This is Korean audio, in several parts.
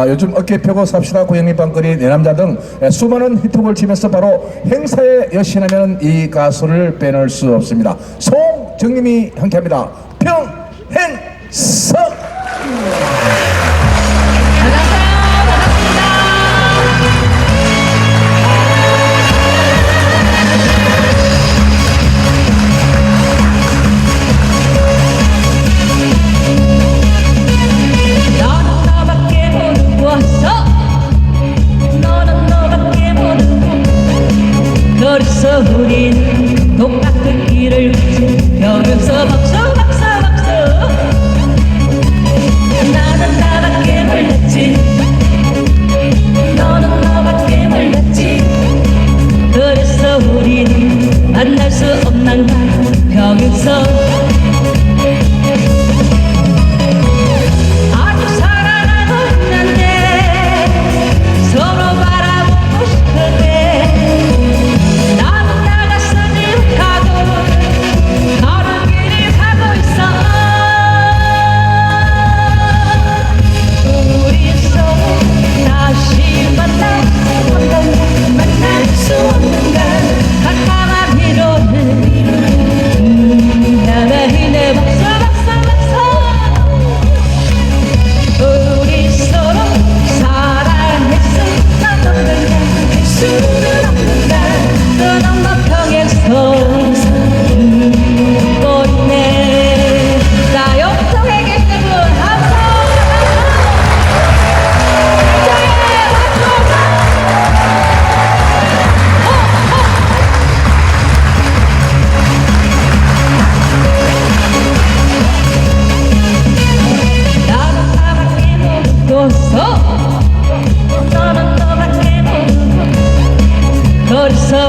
아, 요즘 어깨 펴고 삽시다 고양이 방거리 내 남자 등 에, 수많은 히트곡을 치면서 바로 행사에 여신하면 이 가수를 빼놓을 수 없습니다. 송정님이 함께합니다. 평 벽에서 박수 박수 박수. 나는 나밖에 몰랐지. 너는 너밖에 몰랐지. 그래서 우린 만날 수 없는가 벽에서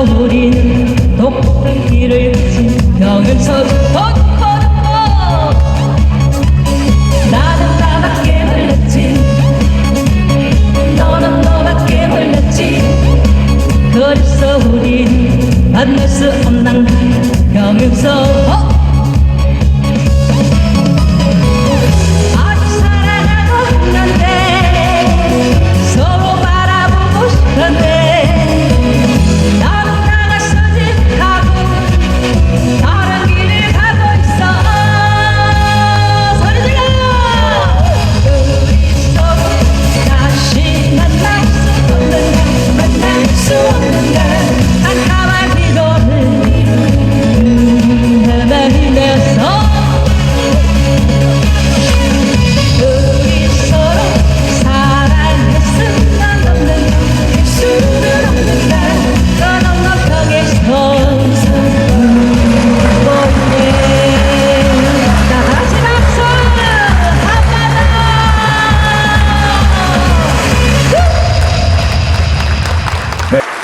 우리는 똑같은 길을 걷지 병에서 걷고 나는 나밖에 몰랐지. 너는 너밖에 몰랐지. 그래서 우리는 만날 수 없는 병에서. 아 Next.